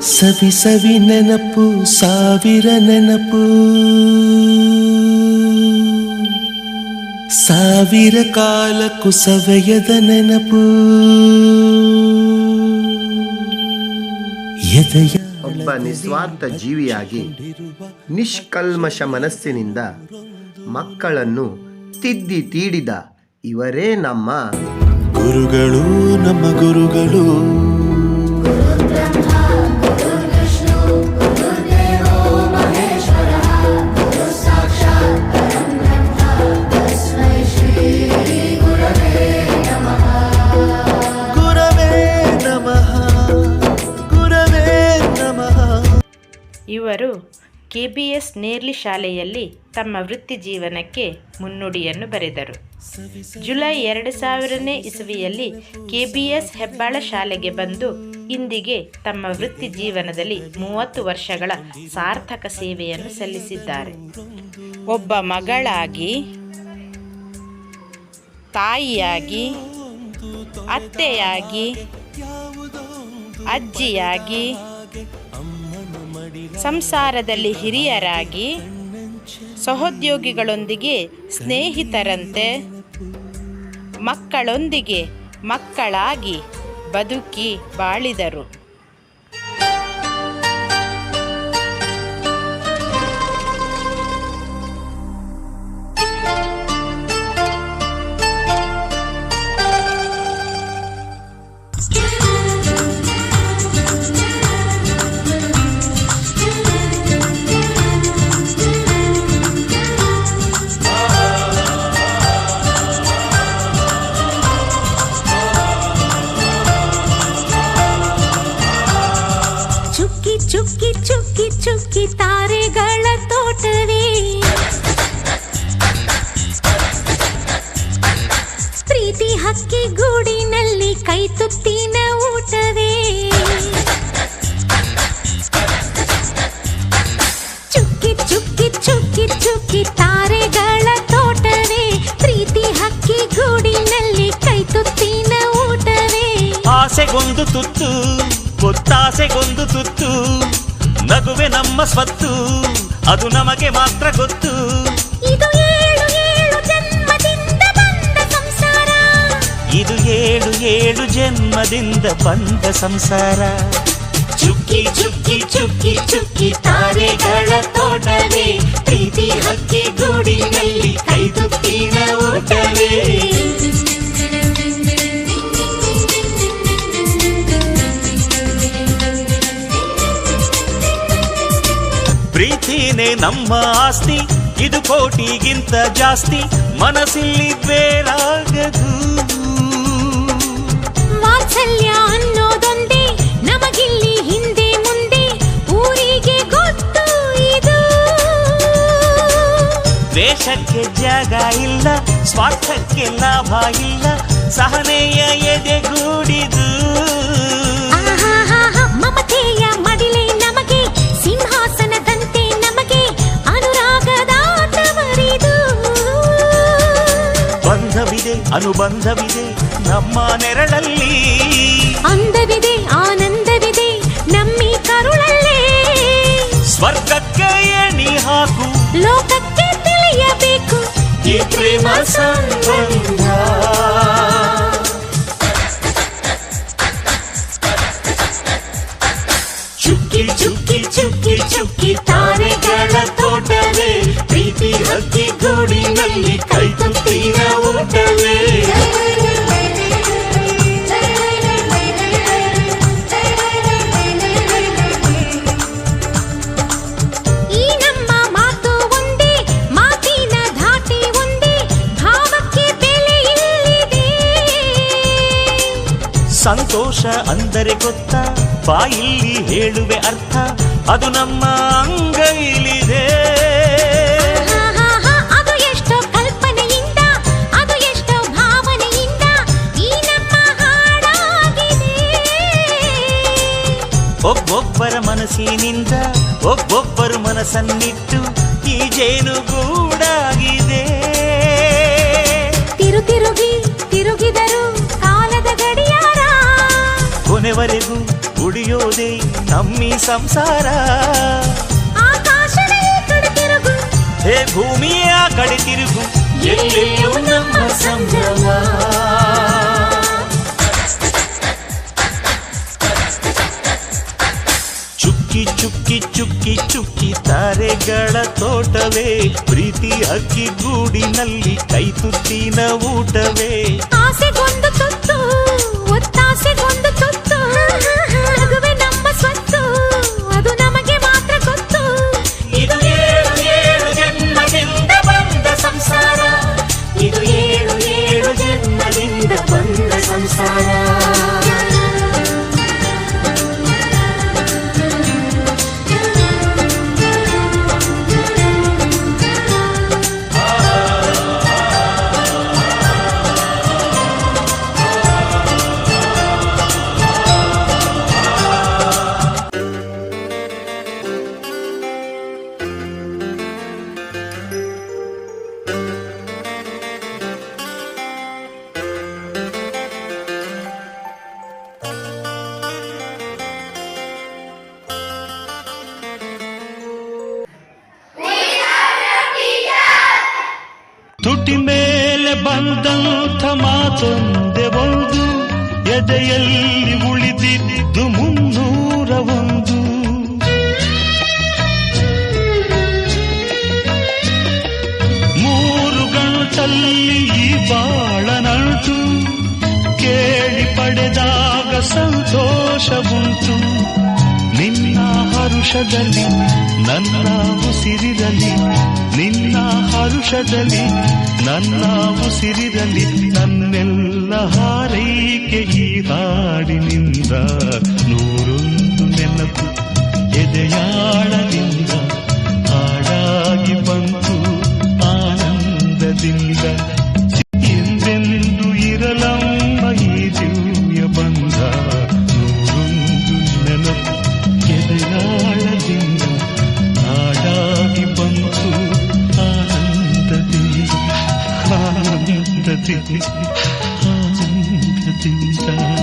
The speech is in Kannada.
ಸವಿ ಸವಿ ನೆನಪು ಸಾವಿರ ನೆನಪು. ಸಾವಿರ ಕಾಲಕ್ಕೂ ಸವೆಯದ ನೆನಪು. ಒಬ್ಬ ನಿಸ್ವಾರ್ಥ ಜೀವಿಯಾಗಿ ನಿಷ್ಕಲ್ಮಶ ಮನಸ್ಸಿನಿಂದ ಮಕ್ಕಳನ್ನು ತಿದ್ದಿ ತೀಡಿದ ಇವರೇ ನಮ್ಮ ಗುರುಗಳು ನಮ್ಮ ಗುರುಗಳು. ಇವರು ಎಸ್ ನೇರ್ಲಿ ಶಾಲೆಯಲ್ಲಿ ತಮ್ಮ ವೃತ್ತಿ ಜೀವನಕ್ಕೆ ಮುನ್ನುಡಿಯನ್ನು ಬರೆದರು. ಜುಲೈ ಎರಡು ಸಾವಿರನೇ ಇಸವಿಯಲ್ಲಿ ಎಸ್ ಹೆಬ್ಬಾಳ ಶಾಲೆಗೆ ಬಂದು ಇಂದಿಗೆ ತಮ್ಮ ವೃತ್ತಿ ಜೀವನದಲ್ಲಿ ಮೂವತ್ತು ವರ್ಷಗಳ ಸಾರ್ಥಕ ಸೇವೆಯನ್ನು ಸಲ್ಲಿಸಿದ್ದಾರೆ. ಒಬ್ಬ ಮಗಳಾಗಿ, ತಾಯಿಯಾಗಿ, ಅತ್ತೆಯಾಗಿ, ಅಜ್ಜಿಯಾಗಿ ಸಂಸಾರದಲ್ಲಿ ಹಿರಿಯರಾಗಿ ಸಹೋದ್ಯೋಗಿಗಳೊಂದಿಗೆ ಸ್ನೇಹಿತರಂತೆ ಮಕ್ಕಳೊಂದಿಗೆ ಮಕ್ಕಳಾಗಿ ಬದುಕಿ ಬಾಳಿದರು. ಹಕ್ಕಿ ಗೂಡಿನಲ್ಲಿ ಕೈ ತುತ್ತಿನ ಊಟವೇ? ಚುಕ್ಕಿ ಚುಕ್ಕಿ ಚುಕ್ಕಿ ಚುಕ್ಕಿ ತಾರೆಗಳ ತೋಟವೇ? ಪ್ರೀತಿ ಹಕ್ಕಿ ಗೂಡಿನಲ್ಲಿ ಕೈ ತುತ್ತಿನ ಊಟವೇ? ಆಸೆಗೊಂದು ತುತ್ತು ಗೊತ್ತಾಸೆಗೊಂದು ತುತ್ತು ನಗುವೆ ನಮ್ಮ ಸ್ವತ್ತು ಅದು ನಮಗೆ ಮಾತ್ರ ಗೊತ್ತು. ಇದು ಏಳು ಜನ್ಮದಿಂದ ಬಂದ ಸಂಸಾರ. ಚುಕ್ಕಿ ಚುಕ್ಕಿ ಚುಕ್ಕಿ ಚುಕ್ಕಿ ತಾರೆಗಳ ತೋಟವೇ ಪ್ರೀತಿ ಹಕ್ಕಿ ಗೂಡಿನಲ್ಲಿ ಕೈದುತ್ತಿನ ಊಟವೇ. ಪ್ರೀತಿನೇ ನಮ್ಮ ಆಸ್ತಿ ಇದು ಕೋಟಿಗಿಂತ ಜಾಸ್ತಿ ಮನಸ್ಸಿಲ್ಲಿ ಬೇರಾಗದು. ವಾತ್ಸಲ್ಯ ಅನ್ನೋದೊಂದೇ ನಮಗಿಲ್ಲಿ ಹಿಂದೆ ಮುಂದೆ ಊರಿಗೆ ಗೊತ್ತು ಇದು. ವೇಷಕ್ಕೆ ಜಾಗ ಇಲ್ಲ ಸ್ವಾರ್ಥಕ್ಕೆ ಲಾಭ ಇಲ್ಲ ಸಹನೆಯ ಎದೆಗೂಡಿದು ಮಮತೆಯ ಮಡಿಲೆ ನಮಗೆ ಸಿಂಹಾಸನದಂತೆ ನಮಗೆ ಅನುರಾಗದ ಬಂಧವಿದೆ ಅನುಬಂಧವಿದೆ ನಮ್ಮ ನೆರಳಲ್ಲಿ ಅಂದವಿದೆ ಆನಂದವಿದೆ ನಮ್ಮಿ ಕರುಳಲ್ಲೇ ಸ್ವರ್ಗಕ್ಕೆ ಎಣಿ ಹಾಕು ಲೋಕಕ್ಕೆ ತಿಳಿಯಬೇಕು ಈ ಪ್ರೇಮ ಸಂಬಂಧ ಚುಕ್ಕಿ ಚುಕ್ಕಿ ಚುಕ್ಕಿ ಚುಕ್ಕಿ ಸಂತೋಷ ಅಂದರೆ ಗೊತ್ತಾ? ಬಾಯಿಲ್ಲಿ ಹೇಳುವೆ ಅರ್ಥ. ಅದು ನಮ್ಮ ಅಂಗೈಲಿದೆ. ಆಹಾಹಾ, ಅದು ಎಷ್ಟೋ ಕಲ್ಪನೆಯಿಂದ ಅದು ಎಷ್ಟೋ ಭಾವನೆಯಿಂದ ಈ ನಮ್ಮ ಹಾಡಾಗಿದೆ. ಒಬ್ಬೊಬ್ಬರ ಮನಸ್ಸಿನಿಂದ ಒಬ್ಬೊಬ್ಬರು ಮನಸ್ಸನ್ನಿಟ್ಟು ಈ ಜೇನುಗೂಡಾಗಿದೆ ತಿರು ತಿರುಗಿ ತಿರುಗಿದರು ಕಾಲದ ಗಡಿಯಾರ ಕೊನೆವರೆಗೂ ಉಳಿಯೋದೇ ನಮ್ಮಿ ಸಂಸಾರ ಆಕಾಶವೇ ಕಡೆ ತಿರುಗು ಹೇ ಭೂಮಿಯ ಕಡೆ ತಿರುಗು ಎಲ್ಲೆಲ್ಲೂ ನಮ್ಮ ಸಂಭ್ರಮ ಚುಕ್ಕಿ ಚುಕ್ಕಿ ಚುಕ್ಕಿ ಚುಕ್ಕಿ ತಾರೆಗಳ ತೋಟವೇ ಪ್ರೀತಿ ಅಕ್ಕಿ ಗೂಡಿನಲ್ಲಿ ಕೈ ತುತ್ತಿನ ಊಟವೇ ಆಸೆಗೊಂದು ಬಂದ ಬಂದಂಥ ಮಾತೊಂದೆ ಒಂದು ಎದೆಯಲ್ಲಿ ಉಳಿದಿದ್ದು ಮುನ್ನೂರ ಒಂದು. ಮೂರು ಗಂಟಲ್ಲಿ ಈ ಬಾಳ ನಂಟು ಕೇಳಿ ಪಡೆದಾಗ ಸಂತೋಷವುಂಟು ಹರುಷದಲ್ಲಿ ನನ್ನ ಉಸಿರಿರಲಿ ನಿನ್ನ ಹರುಷದಲ್ಲಿ ನನ್ನ ಉಸಿರಿರಲಿ ನನ್ನೆಲ್ಲ ಹಾರೈಕೆ ಈ ಹಾಡಿನಿಂದ ನೂರೊಂದು ನೆನಪು ಎದೆಯಾಳದಿಂದ tinta, tinta, tinta, tinta.